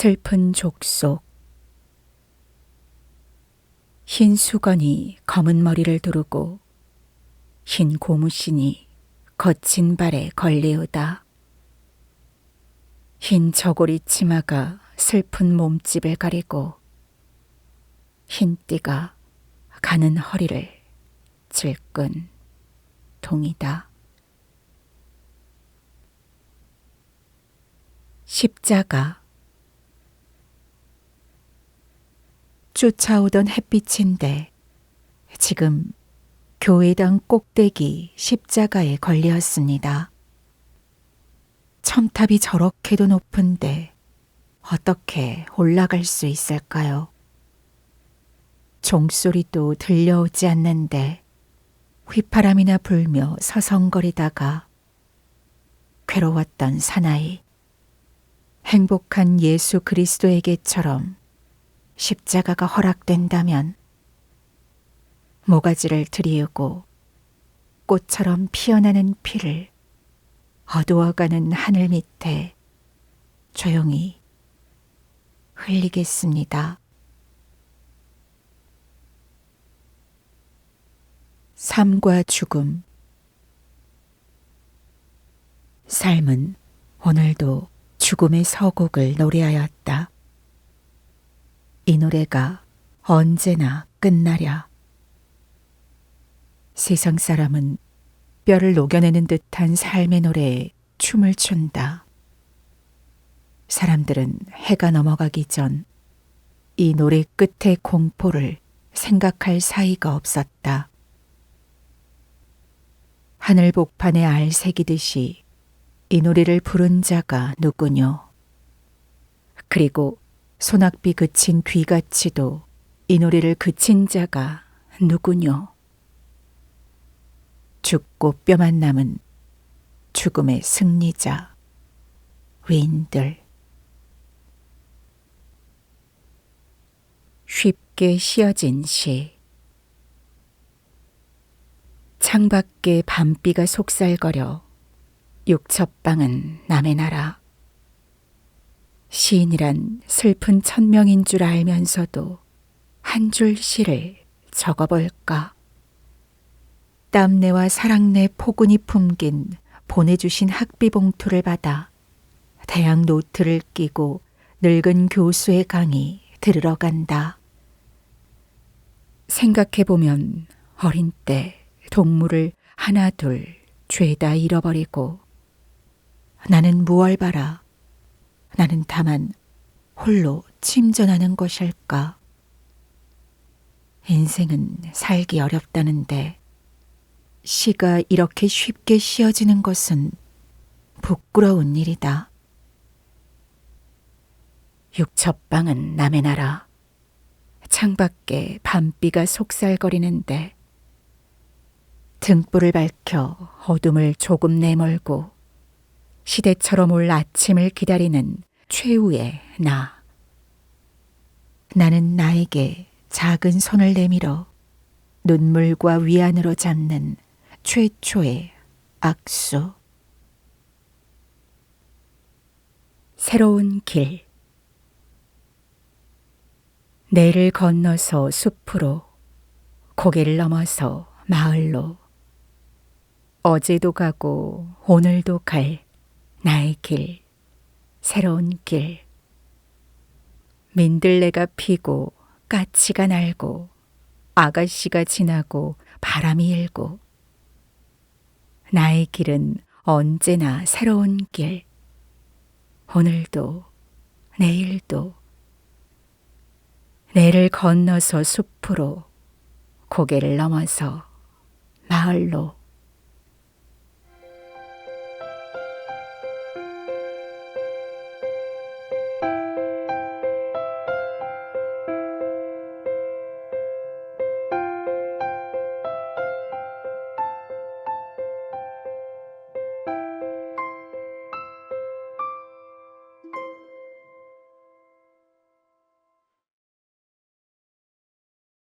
슬픈 족속 흰 수건이 검은 머리를 두르고 흰 고무신이 거친 발에 걸리우다. 흰 저고리 치마가 슬픈 몸집을 가리고 흰 띠가 가는 허리를 질끈 동이다. 십자가 쫓아오던 햇빛인데 지금 교회당 꼭대기 십자가에 걸렸습니다. 첨탑이 저렇게도 높은데 어떻게 올라갈 수 있을까요? 종소리도 들려오지 않는데 휘파람이나 불며 서성거리다가 괴로웠던 사나이 행복한 예수 그리스도에게처럼 십자가가 허락된다면 모가지를 들이우고 꽃처럼 피어나는 피를 어두워가는 하늘 밑에 조용히 흘리겠습니다. 삶과 죽음 삶은 오늘도 죽음의 서곡을 노래하였다. 이 노래가 언제나 끝나랴. 세상 사람은 뼈를 녹여내는 듯한 삶의 노래에 춤을 춘다. 사람들은 해가 넘어가기 전 이 노래 끝의 공포를 생각할 사이가 없었다. 하늘 복판에 알 새기듯이 이 노래를 부른 자가 누구뇨? 그리고 소낙비 그친 귀같이도 이 노래를 그친 자가 누구뇨? 죽고 뼈만 남은 죽음의 승리자 위인들. 쉽게 씌어진 시. 창밖에 밤비가 속살거려 육첩방은 남의 나라 시인이란 슬픈 천명인 줄 알면서도 한 줄 시를 적어볼까? 땀내와 사랑내 포근이 품긴 보내주신 학비 봉투를 받아 대학 노트를 끼고 늙은 교수의 강의 들으러 간다. 생각해보면 어린 때 동물을 하나 둘 죄다 잃어버리고 나는 무얼 바라 나는 다만 홀로 침전하는 것일까? 인생은 살기 어렵다는데 시가 이렇게 쉽게 씌어지는 것은 부끄러운 일이다. 육첩방은 남의 나라. 창밖에 밤비가 속살거리는데 등불을 밝혀 어둠을 조금 내몰고 시대처럼 올 아침을 기다리는 최후의 나. 나는 나에게 작은 손을 내밀어 눈물과 위안으로 잡는 최초의 악수. 새로운 길. 내를 건너서 숲으로, 고개를 넘어서 마을로, 어제도 가고 오늘도 갈 나의 길, 새로운 길. 민들레가 피고 까치가 날고 아가씨가 지나고 바람이 일고 나의 길은 언제나 새로운 길. 오늘도 내일도 내를 건너서 숲으로 고개를 넘어서 마을로